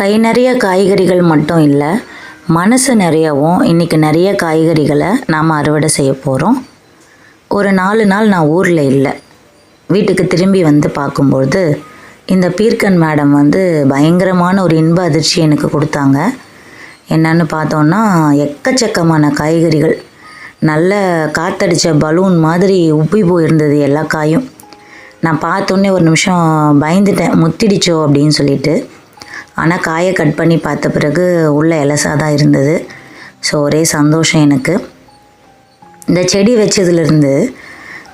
கை நிறைய காய்கறிகள் மட்டும் இல்லை மனசு நிறையவும் இன்றைக்கி நிறைய காய்கறிகளை நாம் அறுவடை செய்ய போகிறோம் ஒரு நாலு நாள் நான் ஊரில் இல்லை. வீட்டுக்கு திரும்பி வந்து பார்க்கும்பொழுது இந்த பீர்க்கன் மேடம் வந்து பயங்கரமான ஒரு இன்ப அதிர்ச்சி எனக்கு கொடுத்தாங்க. என்னன்னு பார்த்தோன்னா எக்கச்சக்கமான காய்கறிகள். நல்ல காத்தடிச்ச பலூன் மாதிரி உப்பி போயிருந்தது எல்லா காயும். நான் பார்த்தோன்னே ஒரு நிமிஷம் பயந்துட்டேன் முத்திடிச்சோ அப்படின்னு சொல்லிட்டு. ஆனால் காயை கட் பண்ணி பார்த்த பிறகு உள்ளே இலசாக தான் இருந்தது. ஸோ ஒரே சந்தோஷம் எனக்கு. இந்த செடி வச்சதுலேருந்து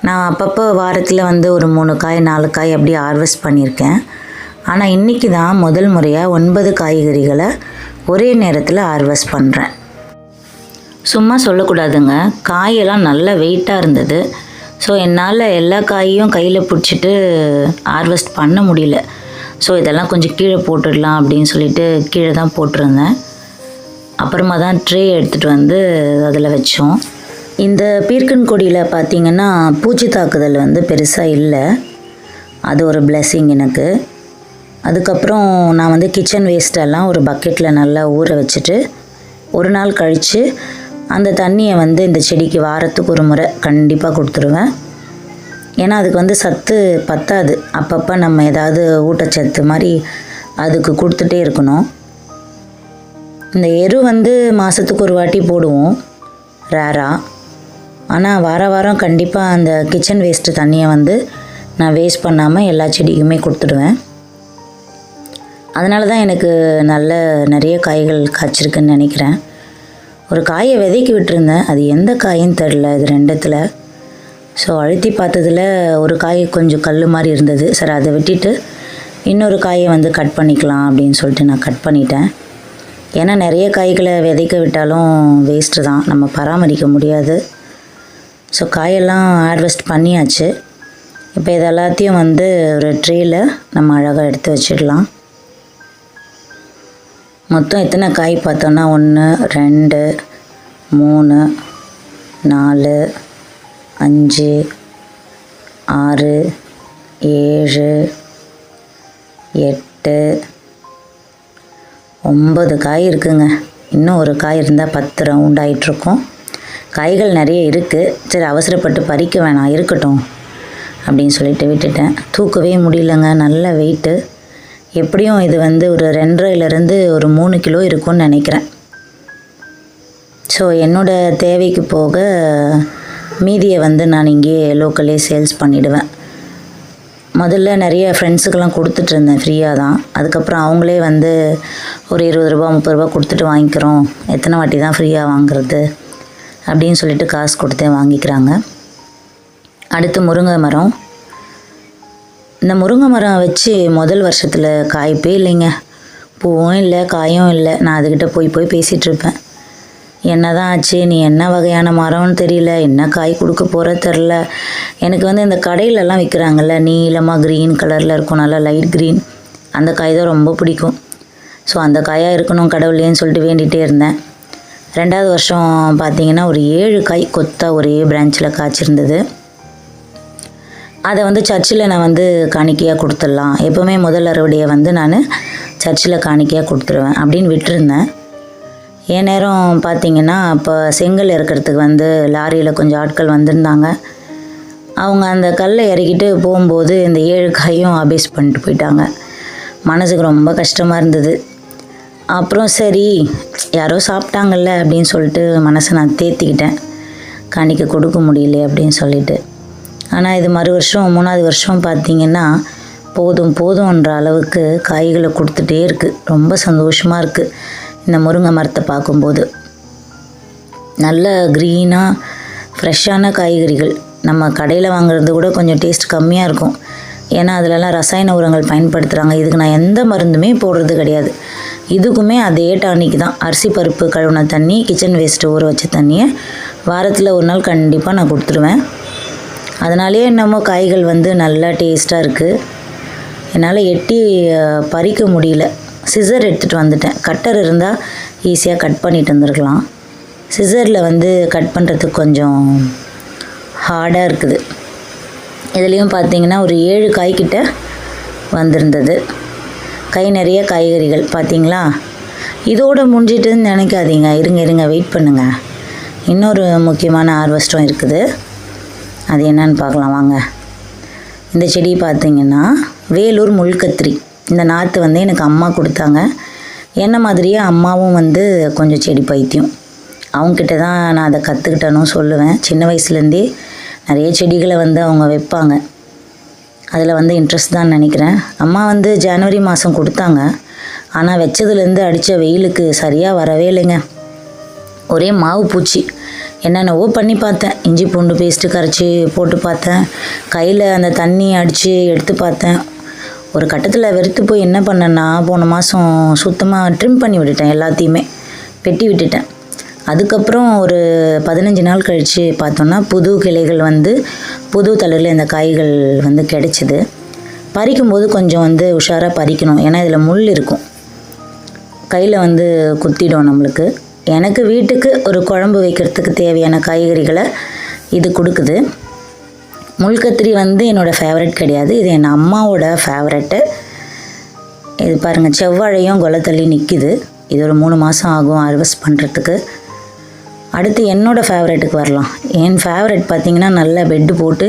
நான் அப்பப்போ வாரத்தில் வந்து ஒரு மூணு காய் நாலு காய் அப்படி ஹார்வெஸ்ட் பண்ணியிருக்கேன். ஆனால் இன்றைக்கி தான் முதல் முறையாக ஒன்பது காய்கறிகளை ஒரே நேரத்தில் ஹார்வெஸ்ட் பண்ணுறேன் சும்மா சொல்லக்கூடாதுங்க. காயெல்லாம் நல்ல வெயிட்டாக இருந்தது. ஸோ என்னால் எல்லா காயையும் கையில் பிடிச்சிட்டு ஹார்வெஸ்ட் பண்ண முடியல. ஸோ இதெல்லாம் கொஞ்சம் கீழே போட்டுடலாம் அப்படின்னு சொல்லிட்டு கீழே தான் போட்டிருந்தேன். அப்புறமா தான் ட்ரே எடுத்துகிட்டு வந்து அதில் வச்சோம். இந்த பீர்க்கன் கொடியில் பார்த்தீங்கன்னா பூச்சி தாக்குதல் வந்து பெருசாக இல்லை. அது ஒரு பிளெஸ்ஸிங் எனக்கு. அதுக்கப்புறம் நான் வந்து கிச்சன் வேஸ்ட்டெல்லாம் ஒரு பக்கெட்டில் நல்லா ஊற வச்சுட்டு ஒரு நாள் கழித்து அந்த தண்ணியை வந்து இந்த செடிக்கு வாரத்துக்கு ஒரு முறை கண்டிப்பாக கொடுத்துருவேன். ஏன்னா அதுக்கு வந்து சத்து பத்தாது. அப்பப்போ நம்ம ஏதாவது ஊட்டச்சத்து மாதிரி அதுக்கு கொடுத்துட்டே இருக்கணும். இந்த எரு வந்து மாதத்துக்கு ஒரு வாட்டி போடுவோம். ரேராக ஆனால் வார வாரம் கண்டிப்பாக அந்த கிச்சன் வேஸ்ட்டு தண்ணியை வந்து நான் வேஸ்ட் பண்ணாமல் எல்லா செடிக்குமே கொடுத்துடுவேன். அதனால தான் எனக்கு நல்ல நிறைய காய்கள் காய்ச்சிருக்குன்னு நினைக்கிறேன். ஒரு காயை விதைக்கி விட்டுருந்தேன். அது எந்த காயின்னு தெரில. இது ரெண்டத்தில். ஸோ அழுத்தி பார்த்ததுல ஒரு காய் கொஞ்சம் கல் மாதிரி இருந்தது. சரி அதை விட்டுட்டு இன்னொரு காயை வந்து கட் பண்ணிக்கலாம் அப்படின்னு சொல்லிட்டு நான் கட் பண்ணிட்டேன். ஏன்னா நிறைய காய்களை விதைக்க விட்டாலும் வேஸ்ட்டு தான். நம்ம பராமரிக்க முடியாது. ஸோ காயெல்லாம் ஹார்வெஸ்ட் பண்ணியாச்சு. இப்போ இது எல்லாத்தையும் வந்து ஒரு ட்ரேயில் நம்ம அழகாக எடுத்து வச்சிடலாம். மொத்தம் எத்தனை காய் பார்த்தோன்னா ஒன்று ரெண்டு மூணு நாலு அஞ்சு ஆறு ஏழு எட்டு ஒம்பது காய் இருக்குங்க. இன்னும் ஒரு காய் இருந்தால் பத்து ரவுண்ட் ஆகிட்ருக்கோம் காய்கள் நிறைய இருக்குது சரி அவசரப்பட்டு பறிக்க வேணாம் இருக்கட்டும் அப்படின்னு சொல்லிட்டு விட்டுட்டேன். தூக்கவே முடியலங்க நல்ல வெயிட்டு எப்படியும் இது வந்து ஒரு ரெண்டரைலேருந்து ஒரு மூணு கிலோ இருக்கும்னு நினைக்கிறேன். ஸோ என்னோடய தேவைக்கு போக மீதியை வந்து நான் இங்கேயே லோக்கல்லே சேல்ஸ் பண்ணிவிடுவேன் முதல்ல நிறைய ஃப்ரெண்ட்ஸுக்கெல்லாம் கொடுத்துட்டு இருந்தேன் ஃப்ரீயாக தான். அதுக்கப்புறம் அவங்களே வந்து ஒரு இருபது ரூபா முப்பது ரூபா கொடுத்துட்டு வாங்கிக்கிறோம். எத்தனை வாட்டி தான் ஃப்ரீயாக வாங்குறது? அப்படின்னு சொல்லிட்டு காசு கொடுத்தே வாங்கிக்கிறாங்க. அடுத்து முருங்கை மரம். இந்த முருங்கை மரம் வச்சு முதல் வருஷத்தில் காய்ப்பே இல்லைங்க. பூவும் இல்லை காயும் இல்லை. நான் அதுக்கிட்ட போய் போய் பேசிகிட்ருப்பேன் என்னதான் ஆச்சு? நீ என்ன வகையான மரம்னு தெரியல. என்ன காய் கொடுக்க போகிற தெரில எனக்கு வந்து இந்த கடையிலலாம் விற்கிறாங்கல்ல நீளமாக க்ரீன் கலரில் இருக்கும் நல்லா லைட் க்ரீன் அந்த காய் தான் ரொம்ப பிடிக்கும். ஸோ அந்த காயாக இருக்கணும் கடவுளேன்னு சொல்லிட்டு வேண்டிகிட்டே இருந்தேன். ரெண்டாவது வருஷம் பார்த்தீங்கன்னா ஒரு ஏழு காய் கொத்தா ஒரே பிரான்ச்சில் காய்ச்சிருந்தது. அதை வந்து சர்ச்சில் நான் வந்து காணிக்கையாக கொடுத்துடலாம். எப்போவுமே முதல் அறுவடையை வந்து நான் சர்ச்சில் காணிக்கையாக கொடுத்துருவேன் அப்படின்னு விட்டுருந்தேன். என் நேரம் பார்த்தீங்கன்னா அப்போ செங்கல் இறக்கிறதுக்கு வந்து லாரியில் கொஞ்சம் ஆட்கள் வந்திருந்தாங்க. அவங்க அந்த கல்லை இறக்கிட்டு போகும்போது இந்த ஏழு காயும் அபேஸ் பண்ணிட்டு போயிட்டாங்க. மனசுக்கு ரொம்ப கஷ்டமாக இருந்தது. அப்புறம் சரி யாரோ சாப்பிட்டாங்கல்ல அப்படின்னு சொல்லிட்டு மனசை நான் தேத்திக்கிட்டேன். காணிக்க கொடுக்க முடியல அப்படின்னு சொல்லிட்டு. ஆனால் இது மறு வருஷம் மூணாவது வருஷம் பார்த்தீங்கன்னா போதும் போதும்ன்ற அளவுக்கு காய்களை கொடுத்துட்டே இருக்குது ரொம்ப சந்தோஷமாக இருக்குது இந்த முருங்கை மரத்தை பார்க்கும்போது. நல்ல க்ரீனாக ஃப்ரெஷ்ஷான காய்கறிகள். நம்ம கடையில் வாங்குறது கூட கொஞ்சம் டேஸ்ட் கம்மியாக இருக்கும். ஏன்னா அதிலலாம் ரசாயன உரங்கள் பயன்படுத்துகிறாங்க இதுக்கு நான் எந்த மருந்துமே போடுறது கிடையாது. இதுக்குமே அதே டானிக் தான். அரிசி பருப்பு கழுவுன தண்ணி கிச்சன் வேஸ்ட்டு ஊற வச்ச தண்ணியை வாரத்தில் ஒரு நாள் கண்டிப்பாக நான் கொடுத்துருவேன். அதனாலேயே என்னமோ காய்கள் வந்து நல்லா டேஸ்ட்டாக இருக்குது என்னால் எட்டி பறிக்க முடியல. சிசர் எடுத்துகிட்டு வந்துட்டேன். கட்டர் இருந்தால் ஈஸியாக கட் பண்ணிட்டு வந்திருக்கலாம். சிசரில் வந்து கட் பண்ணுறதுக்கு கொஞ்சம் ஹார்டாக இருக்குது. இதுலேயும் பார்த்தீங்கன்னா ஒரு ஏழு காய்கிட்ட வந்திருந்தது. கை நிறைய காய்கறிகள் பார்த்தீங்களா இதோடு முடிஞ்சிட்டுன்னு நினைக்காதீங்க. இருங்க இருங்க வெயிட் பண்ணுங்கள் இன்னொரு முக்கியமான ஹார்வெஸ்ட்டும் இருக்குது. அது என்னன்னு பார்க்கலாம் வாங்க. இந்த செடி பார்த்தீங்கன்னா வேலூர் முள்கத்திரி. இந்த நாற்று வந்து எனக்கு அம்மா கொடுத்தாங்க. என்ன மாதிரியே அம்மாவும் வந்து கொஞ்சம் செடி பைத்தியம். அவங்கக்கிட்ட தான் நான் அதை கற்றுக்கிட்டேனும் சொல்லுவேன். சின்ன வயசுலேருந்தே நிறைய செடிகளை வந்து அவங்க வைப்பாங்க. அதில் வந்து இன்ட்ரெஸ்ட் தான் நினைக்கிறேன். அம்மா வந்து ஜனவரி மாதம் கொடுத்தாங்க. ஆனால் வச்சதுலேருந்து அடித்த வெயிலுக்கு சரியாக வரவே இல்லைங்க. ஒரே மாவு பூச்சி. என்னென்னவோ பண்ணி பார்த்தேன். இஞ்சி பூண்டு பேஸ்ட்டு கரைச்சி போட்டு பார்த்தேன். கையில் அந்த தண்ணி அடித்து எடுத்து பார்த்தேன். ஒரு கட்டத்தில் வெறுத்து போய் என்ன பண்ணேன்னா போன மாதம் சுத்தமாக ட்ரிம் பண்ணி விட்டுட்டேன் எல்லாத்தையுமே. வெட்டி விட்டுட்டேன். அதுக்கப்புறம் ஒரு பதினஞ்சு நாள் கழித்து பார்த்தோன்னா புது கிளைகள் வந்து புது தளரில் இந்த காய்கள் வந்து கிடைச்சிது. பறிக்கும்போது கொஞ்சம் வந்து உஷாராக பறிக்கணும். ஏன்னா இதில் முள் இருக்கும். கையில் வந்து குத்திடும் நம்மளுக்கு. எனக்கு வீட்டுக்கு ஒரு குழம்பு வைக்கிறதுக்கு தேவையான காய்கறிகளை இது கொடுக்குது. முள்கத்திரி வந்து என்னோடய ஃபேவரட் கிடையாது. இது என் அம்மாவோட ஃபேவரெட்டு இது பாருங்கள் செவ்வாழையும் கொலத்தள்ளி நிற்கிது இது ஒரு மூணு மாதம் ஆகும் ஹார்வெஸ்ட் பண்ணுறதுக்கு அடுத்து என்னோடய ஃபேவரெட்டுக்கு வரலாம். என் ஃபேவரெட் பார்த்தீங்கன்னா நல்லா பெட்டு போட்டு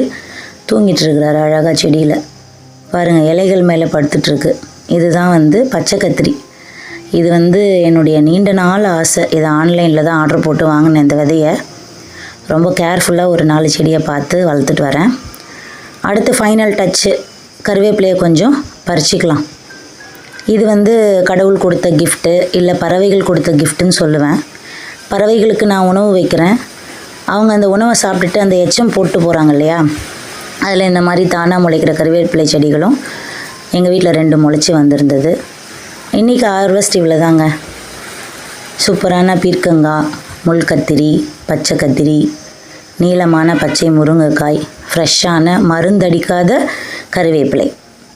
தூங்கிட்டுருக்குறாரு அழகாக செடியில். பாருங்கள் இலைகள் மேலே படுத்துட்ருக்கு இதுதான் வந்து பச்சை கத்திரி இது வந்து என்னுடைய நீண்ட நாள் ஆசை. இதை ஆன்லைனில் தான் ஆர்டர் போட்டு வாங்கினேன் இந்த விதையை. ரொம்ப கேர்ஃபுல்லாக ஒரு நாலு செடியை பார்த்து வளர்த்துட்டு வரேன். அடுத்து ஃபைனல் டச்சு கருவேப்பிலையை கொஞ்சம் பறிச்சிக்கலாம். இது வந்து கடவுள் கொடுத்த கிஃப்ட்டு இல்லை பறவைகள் கொடுத்த கிஃப்ட்டுன்னு சொல்லுவேன். பறவைகளுக்கு நான் உணவு வைக்கிறேன். அவங்க அந்த உணவை சாப்பிட்டுட்டு அந்த எச்சம் போட்டு போகிறாங்க இல்லையா? அதில் இந்த மாதிரி தானாக முளைக்கிற கருவேப்பிலை செடிகளும் எங்கள் வீட்டில் ரெண்டு முளைச்சி வந்திருந்தது. இன்றைக்கி ஹார்வெஸ்ட் இவ்வளோதாங்க சூப்பரான பீர்க்கங்காய் முள்கத்திரி பச்சை கத்திரி நீளமான பச்சை முருங்கைக்காய் ஃப்ரெஷ்ஷான மருந்தடிக்காத கருவேப்பிலை.